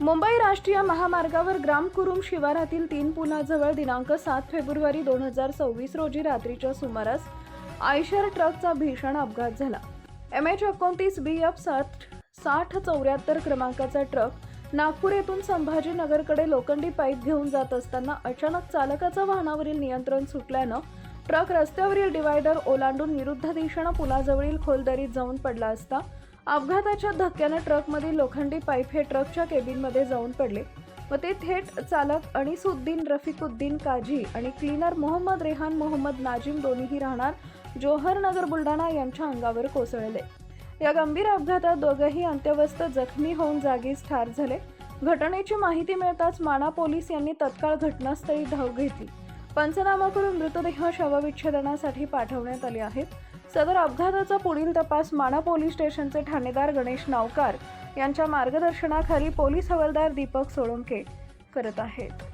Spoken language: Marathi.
मुंबई राष्ट्रीय महामार्गावर ग्रामकुरुम शिवारातील तीन पुलाजवळ दिनांक सात फेब्रुवारी दोन हजार सव्वीस रोजी रात्रीच्या सुमारास आयशर ट्रकचा भीषण अपघात झाला. एम एच एकोणतीस बी एफ साठ साठ चौऱ्याहत्तर क्रमांकाचा ट्रक नागपूर येथून संभाजीनगरकडे लोखंडी पाईप घेऊन जात असताना अचानक चालकाचं वाहनावरील नियंत्रण सुटल्यानं ट्रक रस्त्यावरील डिवायडर ओलांडून विरुद्ध दिशेनं पुलाजवळील खोलदरीत जाऊन पडला असता अपघाताच्या धक्क्यानं ट्रकमधील लोखंडी पाईप हे ट्रकच्या केबिनमध्ये जाऊन पडले. व ते थेट चालक अनिसुद्दीन रफिकुद्दीन काझी आणि क्लीनर मोहम्मद रेहान मोहम्मद नाजिम दोन्हीही राहणार जोहर नगर बुलढाणा यांच्या अंगावर कोसळले. या गंभीर अपघातात दोघंही अंत्यवस्थ जखमी होऊन जागीच ठार झाले. घटनेची माहिती मिळताच माणा पोलीस यांनी तत्काळ घटनास्थळी धाव घेतली. पंचनामा करून मृतदेह शवविच्छेदनासाठी पाठवण्यात आले आहेत. सदर अपघाताचा पुढील तपास माणा पोलीस स्टेशनचे ठाणेदार गणेश नावकार यांच्या मार्गदर्शनाखाली पोलीस हवालदार दीपक सोळंके करत आहेत.